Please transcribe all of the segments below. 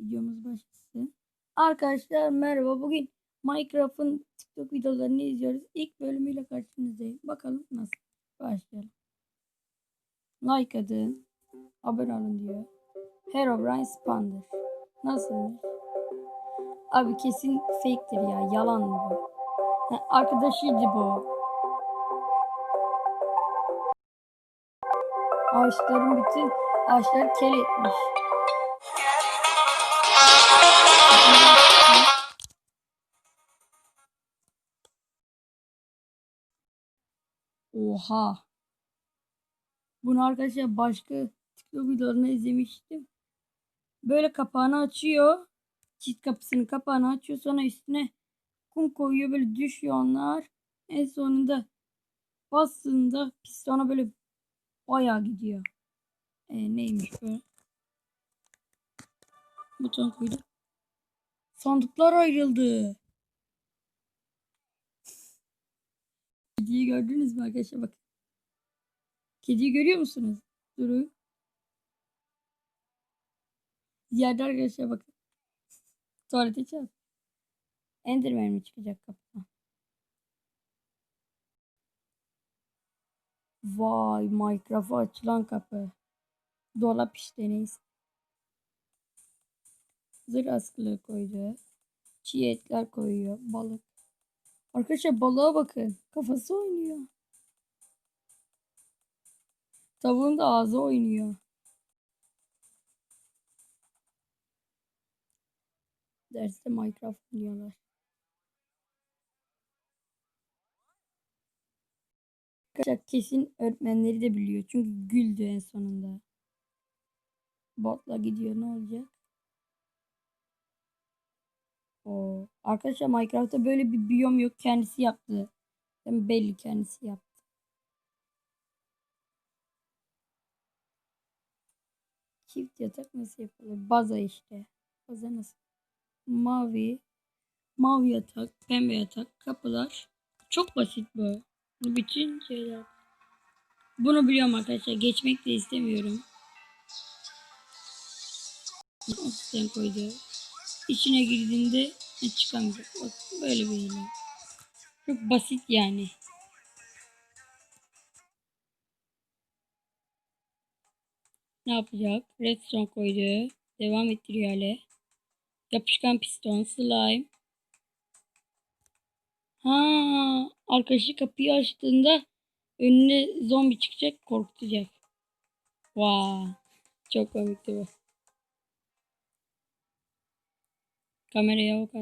videomuz başlasın. Arkadaşlar merhaba. Bugün Minecraft'ın TikTok videolarını izliyoruz. İlk bölümüyle karşınızdayım. Bakalım nasıl başlayalım. Like atın. Abone olun diyor. Herobrine Spander. Nasılmış? Abi kesin fake'tir ya. Yalan bu. Arkadaşıydı bu. Ağaçların bütün ağaçları kel etmiş. Oha. Bunu arkadaşlar başka TikTok videolarını izlemiştim. Böyle kapağını açıyor. Çift kapısının kapağını açıyor. Sonra üstüne kum koyuyor. Böyle düşüyor onlar. En sonunda bastığında pistona böyle bayağı gidiyor. E, neymiş bu? Buton koydu. Sandıklar ayrıldı. Kediyi gördünüz mü arkadaşlar bakın. Kediyi görüyor musunuz? Durun. Yerde arkadaşlar bakın. Tuvalete çarp. Enderman mi çıkacak kapıdan? Vay Minecraft'a açılan kapı. Dolap işte neyse. Zırh askılığı koydu. Çiğ etler koyuyor. Balık. Arkadaşlar balığa bakın. Kafası oynuyor. Tavuğun da ağzı oynuyor. Derste Minecraft diyorlar. Arkadaşlar kesin öğretmenleri de biliyor. Çünkü güldü en sonunda. Botla gidiyor ne olacak? Arkadaşlar Minecraft'ta böyle bir biyom yok kendisi yaptı. Yani belli kendisi yaptı. Çift yatak nasıl yapılır? Baza işte. Baza nasıl? Mavi. Mavi yatak, pembe yatak, kapılar. Çok basit bu. Bütün şeyler. Bunu biliyorum arkadaşlar. Geçmek de istemiyorum. Oksijen koydu. İçine girdiğinde çıkamayacak. Bak böyle bir. Çok basit yani. Ne yapacak? Redstone koydu. Devam ettiriyor hale. Yapışkan piston, slime. Ha, arkadaşı kapıyı açtığında önüne zombi çıkacak, korkutacak. Vay. Çok komikti bu. Kameraya ok.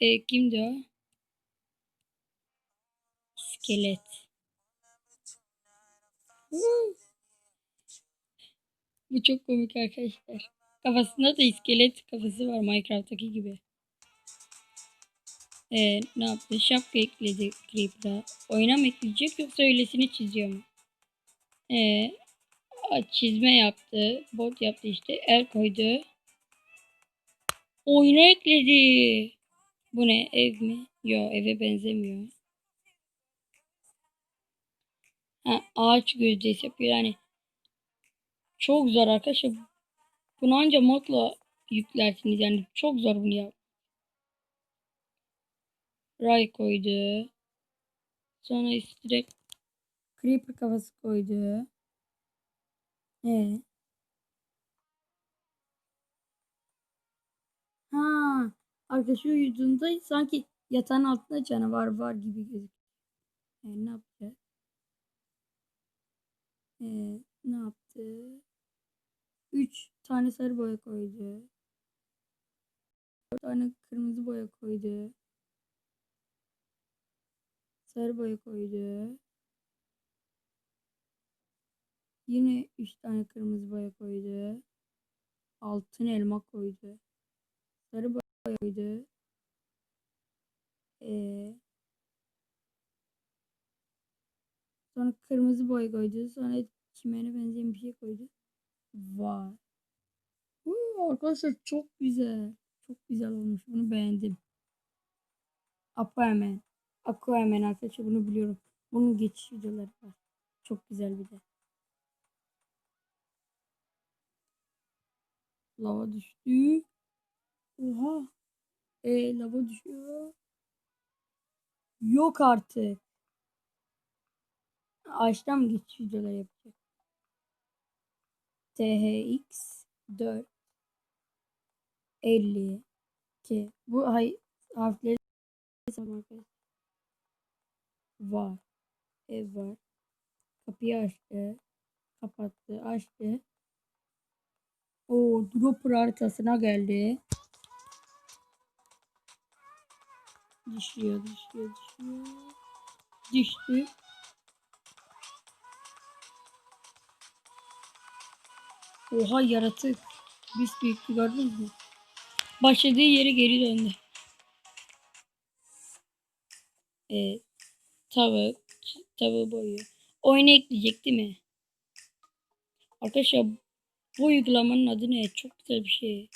E, kimdi o? İskelet. Bu çok komik arkadaşlar. Kafasında da iskelet kafası var Minecraft'taki gibi. Ee, ne yaptı? Şapka ekledi Creeper'a. Oyuna mı ekleyecek yoksa öylesini çiziyor mu? Ee, çizme yaptı. Bot yaptı işte. El koydu. Oyuna ekledi. Bu ne? Ev mi? Yok eve benzemiyor. Ha, ağaç gözdesi yapıyor. Yani çok zor arkadaşlar. Bunu anca modla yüklersiniz. Yani çok zor bunu yap. Ray koydu. Sonra direkt Creeper kafası koydu. Ee. Ha, arkadaşı uyuduğunda sanki yatağın altında canavar var gibi gözüküyor. Ee, ne yaptı? Ee, ne yaptı? 3 tane sarı boya koydu. 4 tane kırmızı boya koydu. Sarı boya koydu. Yine 3 tane kırmızı boya koydu. Altın elma koydu. Sarı boya koydu. Ee, sonra kırmızı boya koydu. Sonra çimene benzeyen bir şey koydu. Vay. Uuu, arkadaşlar çok güzel. Çok güzel olmuş. Bunu beğendim. Aquaman. Aquaman arkadaşlar bunu biliyorum. Bunun geçiş videoları var. Çok güzel bir de. Lava düştü. Oha. E lava düşüyor. Yok artık. Ağaçtan mı geçiş videoları yapacak? THX 4 50 2 Bu hay harfleri. Var. Ev var. Kapıyı açtı. Kapattı. Açtı. O dropper haritasına geldi. Düşüyor, düşüyor, düşüyor. Düştü. Oha yaratık. Biz büyüktü gördünüz mü? Başladığı yere geri döndü. Evet. Tavuk. Tavuğu boyuyor. Oyuna ekleyecek değil mi? Arkadaşlar bu uygulamanın adı ne? Çok güzel bir şey.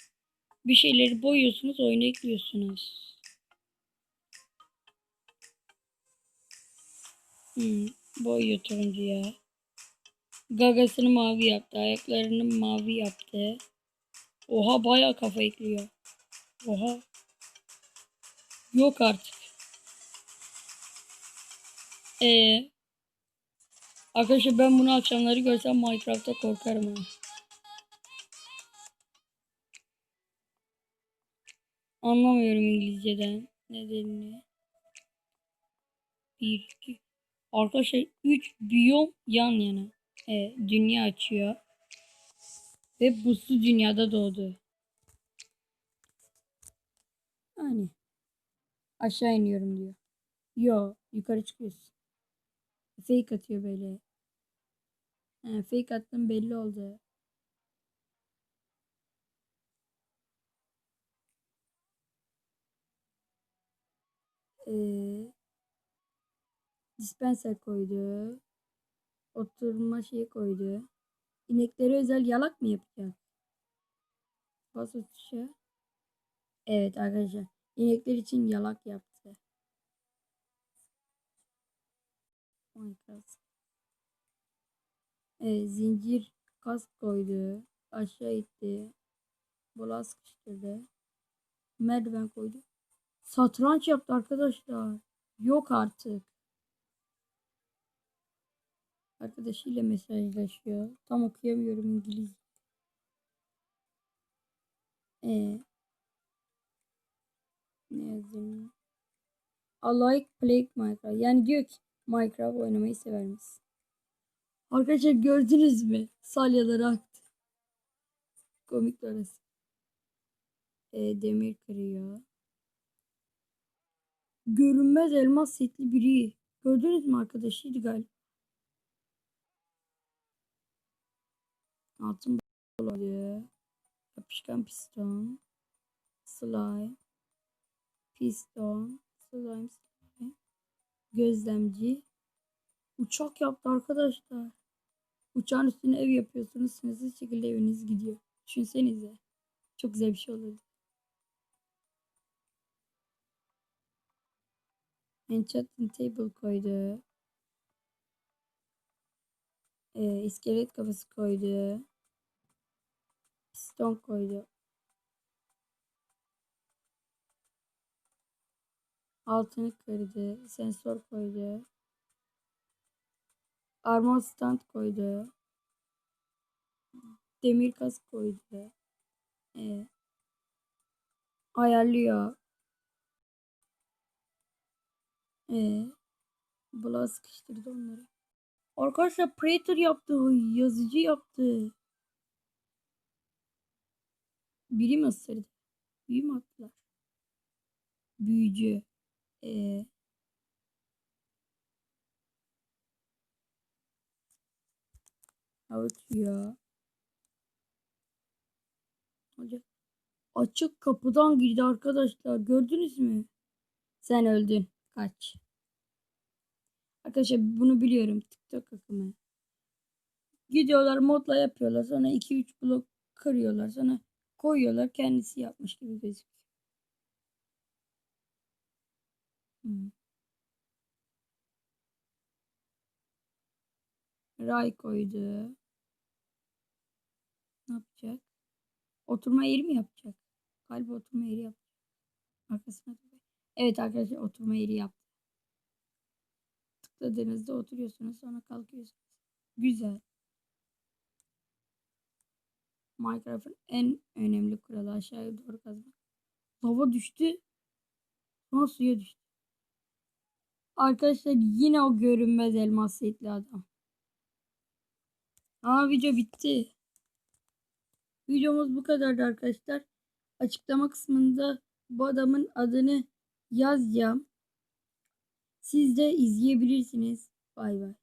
Bir şeyleri boyuyorsunuz, oyuna ekliyorsunuz. Hmm, boyuyor turuncuya. Gagasını mavi yaptı. Ayaklarını mavi yaptı. Oha bayağı kafa ekliyor. Oha. Yok artık. Ee, arkadaşlar ben bunu akşamları görsem Minecraft'ta korkarım ha. Anlamıyorum İngilizceden nedenini. Bir, iki. Arkadaşlar 3 biyom yan yana. Evet, dünya açıyor. Ve buzlu dünyada doğdu. Yani aşağı iniyorum diyor. Yo yukarı çıkıyorsun. Fake atıyor böyle. He, fake attım belli oldu. Ee, dispenser koydu. Oturma şeyi koydu. İneklere özel yalak mı yapacak? Bas tuşa. Evet arkadaşlar. İnekler için yalak yaptı. Minecraft. Evet, zincir kask koydu. Aşağı itti. Bola sıkıştırdı. Merdiven koydu. Satranç yaptı arkadaşlar. Yok artık. Arkadaşıyla mesajlaşıyor. Tam okuyamıyorum İngilizce. Ee, ne yazayım? I like play Minecraft. Yani diyor ki Minecraft oynamayı sever misin? Arkadaşlar gördünüz mü? Salyaları aktı. Komik orası. Ee, demir kırıyor. Görünmez elmas setli biri. Gördünüz mü arkadaşıydı galiba. Altın oluyor. Yapışkan piston. Slime. Piston. Slime. slime. Gözlemci. Uçak yaptı arkadaşlar. Uçağın üstüne ev yapıyorsunuz. Sınırsız şekilde eviniz gidiyor. Düşünsenize. Çok güzel bir şey olur. Enchanting table koydu. Ee, iskelet kafası koydu. Piston koydu. Altını kırdı. Sensör koydu. Armor stand koydu. Demir kask koydu. Ee, ayarlıyor. Ee, Bula sıkıştırdı onları. Arkadaşlar Praetor yaptı. Yazıcı yaptı. Biri mi ısırdı? Büyü mü attılar? Büyücü. Ee, Havuç ya. Hadi. Açık kapıdan girdi arkadaşlar. Gördünüz mü? Sen öldün. Kaç. Arkadaşlar bunu biliyorum. TikTok akımı. Gidiyorlar modla yapıyorlar. Sonra 2-3 blok kırıyorlar. Sonra koyuyorlar. Kendisi yapmış gibi gözüküyor. Hmm. Ray koydu. Ne yapacak? Oturma yeri mi yapacak? Galiba oturma yeri yapacak. Arkasına. Evet arkadaşlar oturma yeri yaptı. Tıkladığınızda oturuyorsunuz sonra kalkıyorsunuz. Güzel. Minecraft'ın en önemli kuralı aşağıya doğru kazmak. Lava düştü. Sonra suya düştü. Arkadaşlar yine o görünmez elmas setli adam. Aa video bitti. Videomuz bu kadardı arkadaşlar. Açıklama kısmında bu adamın adını yazacağım. Siz de izleyebilirsiniz. Bay bay.